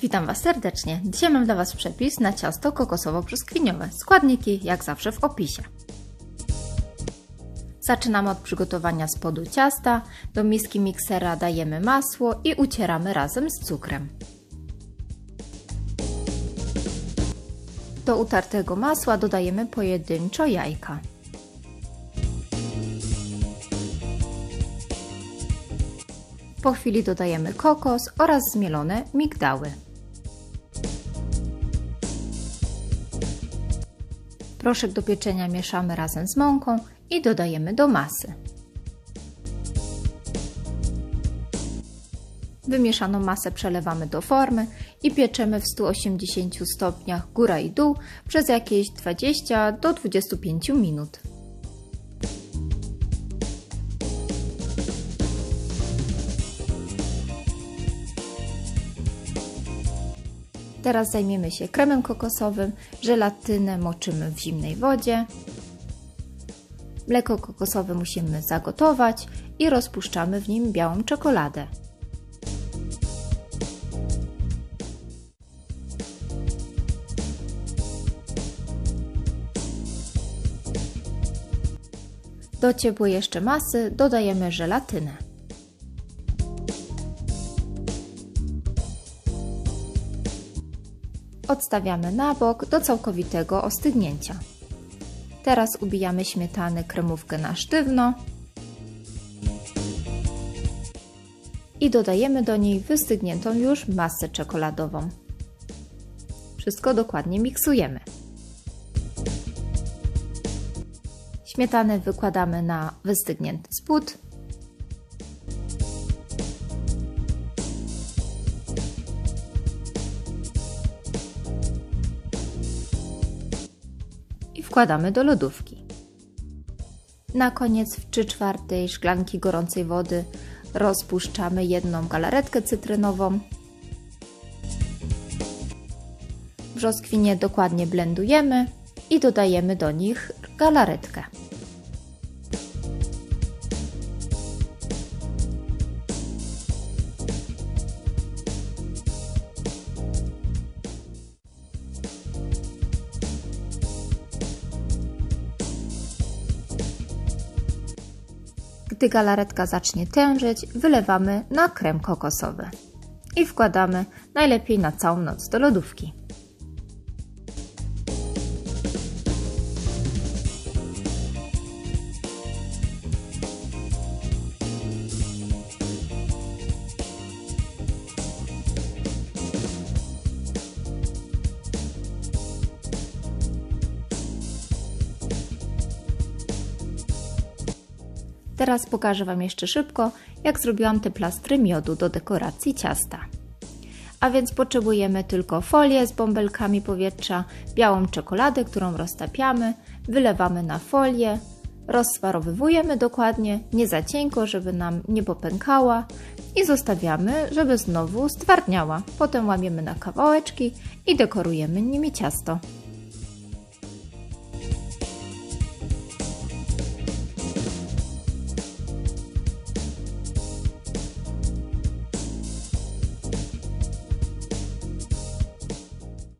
Witam Was serdecznie. Dzisiaj mam dla Was przepis na ciasto kokosowo-brzoskwiniowe. Składniki jak zawsze w opisie. Zaczynamy od przygotowania spodu ciasta. Do miski miksera dajemy masło i ucieramy razem z cukrem. Do utartego masła dodajemy pojedynczo jajka. Po chwili dodajemy kokos oraz zmielone migdały. Proszek do pieczenia mieszamy razem z mąką i dodajemy do masy. Wymieszaną masę przelewamy do formy i pieczemy w 180 stopniach góra i dół przez jakieś 20 do 25 minut. Teraz zajmiemy się kremem kokosowym. Żelatynę moczymy w zimnej wodzie. Mleko kokosowe musimy zagotować i rozpuszczamy w nim białą czekoladę. Do ciepłej jeszcze masy dodajemy żelatynę. Odstawiamy na bok do całkowitego ostygnięcia. Teraz ubijamy śmietany kremówkę na sztywno i dodajemy do niej wystygniętą już masę czekoladową. Wszystko dokładnie miksujemy. Śmietanę wykładamy na wystygnięty spód. Wkładamy do lodówki. Na koniec w 3 czwartej szklanki gorącej wody rozpuszczamy jedną galaretkę cytrynową. Brzoskwinie dokładnie blendujemy i dodajemy do nich galaretkę. Gdy galaretka zacznie tężyć, wylewamy na krem kokosowy i wkładamy najlepiej na całą noc do lodówki. Teraz pokażę Wam jeszcze szybko, jak zrobiłam te plastry miodu do dekoracji ciasta. A więc potrzebujemy tylko folię z bąbelkami powietrza, białą czekoladę, którą roztapiamy, wylewamy na folię, rozsmarowywujemy dokładnie, nie za cienko, żeby nam nie popękała i zostawiamy, żeby znowu stwardniała. Potem łamiemy na kawałeczki i dekorujemy nimi ciasto.